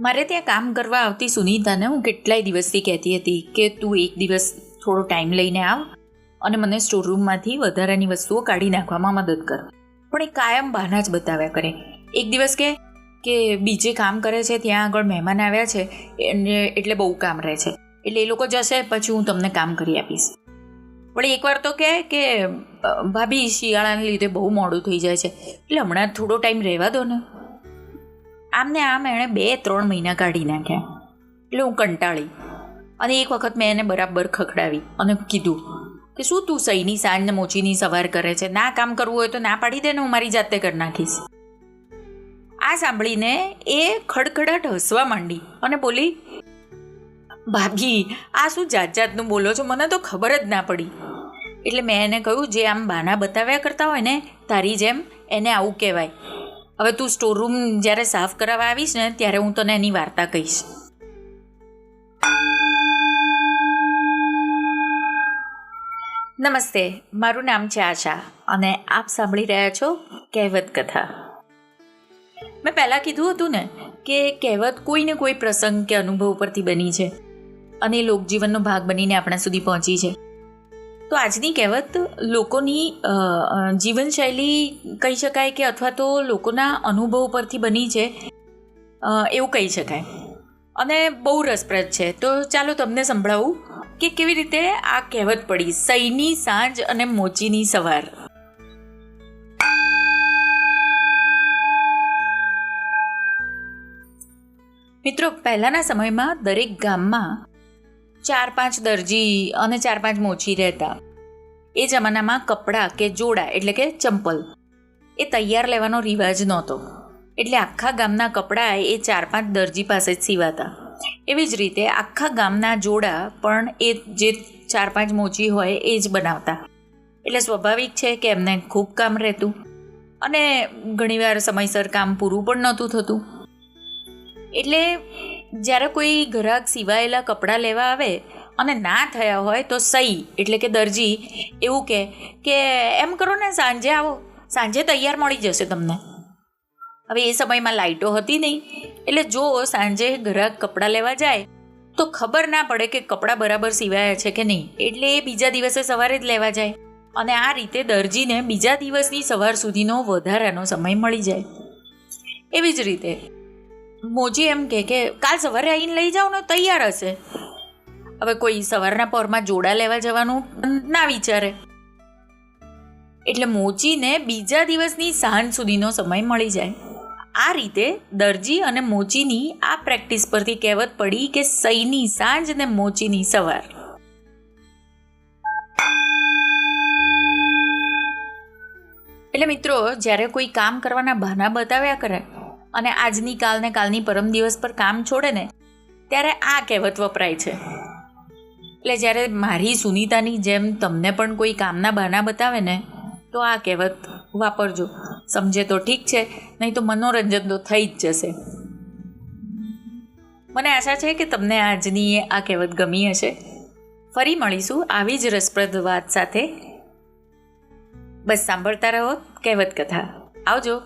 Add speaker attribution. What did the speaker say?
Speaker 1: મારે ત્યાં કામ કરવા આવતી સુનીતાને હું કેટલાય દિવસથી કહેતી હતી કે તું એક દિવસ થોડો ટાઈમ લઈને આવ અને મને સ્ટોરરૂમમાંથી વધારાની વસ્તુઓ કાઢી નાખવામાં મદદ કર. પણ એ કાયમ બહાના જ બતાવ્યા કરે. એક દિવસ કે કે બીજે કામ કરે છે, ત્યાં આગળ મહેમાન આવ્યા છે, એને એટલે બહુ કામ રહે છે. એટલે એ લોકો જશે, પછી હું તમને કામ કરી આપીશ. પણ એકવાર તો કહે કે ભાભી શિયાળાને લીધે બહુ મોડું થઈ જાય છે. એટલે હમણાં થોડો ટાઈમ રહેવા દો ને. આમ ને આમ એણે બે, ત્રણ મહિના કાઢી નાખ્યા. એટલે હું કંટાળી. અને એક વખત મેં એને બરાબર ખખડાવી અને કીધું કે શું તું સહીની સાંજ ને મોચીની સવાર કરે છે? ના કામ કરવું હોય તો ના પાડી દે ને હું મારી જાતે કરી નાખીશ. આ સાંભળીને એ ખડખડાટ હસવા માંડી અને બોલી, ભાભી, આ શું જાત જાતનું બોલો છો? મને તો ખબર જ ના પડી. એટલે મેં એને કહ્યું, જે આમ બાના બતાવ્યા કરતા હોય ને, તારી જેમ એને આવું કહેવાય. હવે તું સ્ટોરરૂમ જ્યારે સાફ કરાવવા આવીશ ને, ત્યારે હું તને એની વાર્તા કહીશ. નમસ્તે, મારું નામ છે આશા અને આપ સાંભળી રહ્યા છો કહેવત કથા. મેં પહેલાં કીધું હતું ને કે કહેવત કોઈને કોઈ પ્રસંગ કે અનુભવ પરથી બની છે અને લોકજીવનનો ભાગ બનીને આપણા સુધી પહોંચી છે. તો આજની કહેવત લોકોની જીવનશૈલી કહી શકાય કે અથવા તો લોકોના અનુભવ પરથી બની છે એવું કહી શકાય. અને બહુ રસપ્રદ છે. તો ચાલો તમને સંભળાવું કે કેવી રીતે આ કહેવત પડી. સૈની સાંજ અને મોચીની સવાર. મિત્રો, પહેલાંના સમયમાં દરેક ગામમાં ચાર પાંચ દરજી અને ચાર પાંચ મોચી રહેતા. એ જમાનામાં કપડાં કે જોડા એટલે કે ચંપલ, એ તૈયાર લેવાનો રિવાજ નહોતો. એટલે આખા ગામના કપડાં એ ચાર પાંચ દરજી પાસે જ સીવાતા. એવી જ રીતે આખા ગામના જોડા પણ એ જે ચાર પાંચ મોચી હોય એ જ બનાવતા. એટલે સ્વાભાવિક છે કે એમને ખૂબ કામ રહેતું અને ઘણીવાર સમયસર કામ પૂરું પણ નહોતું થતું. એટલે જ્યારે કોઈ ગ્રાહક સિવાયેલા કપડાં લેવા આવે અને ના થયા હોય તો સહી, એટલે કે દરજી, એવું કહે કે એમ કરો ને સાંજે આવો, સાંજે તૈયાર મળી જશે તમને. હવે એ સમયમાં લાઇટો હતી નહીં, એટલે જો સાંજે ગ્રાહક કપડાં લેવા જાય, તો ખબર ના પડે કે કપડાં બરાબર સિવાયા છે કે નહીં, એટલે એ બીજા દિવસે સવારે જ લેવા જાય. અને આ રીતે દરજીને બીજા દિવસની સવાર સુધીનો વધારાનો સમય મળી જાય. એવી જ રીતે મોજી એમ કહે કે, કાલ સવારે આવીને લઈ જાઓ ને તૈયાર હશે. હવે કોઈ સવારના પહોરમાં જોડા લેવા જવાનું ના વિચારે. એટલે મોચીને બીજા દિવસની સાંજ સુધીનો સમય મળી જાય. આ રીતે દરજી અને મોચીની આ પ્રેક્ટિસ પરથી કહેવત પડી કે સઈની સાંજ ને મોચીની સવાર. એટલે મિત્રો, જ્યારે કોઈ કામ કરવાના બહાના બતાવ્યા કરે અને આજની કાલને કાલની પરમ દિવસ પર કામ છોડે ને, ત્યારે આ કહેવત વપરાય છે. એટલે જ્યારે મારી સુનીતાની જેમ તમને પણ કોઈ કામના બહાના બતાવે ને, તો આ કહેવત વાપરજો. સમજે તો ઠીક છે, નહીં તો મનોરંજન તો થઈ જ જશે. મને આશા છે કે તમને આજની આ કહેવત ગમી હશે. ફરી મળીશું આવી જ રસપ્રદ વાત સાથે. બસ સાંભળતા રહો કહેવત કથા. આવજો.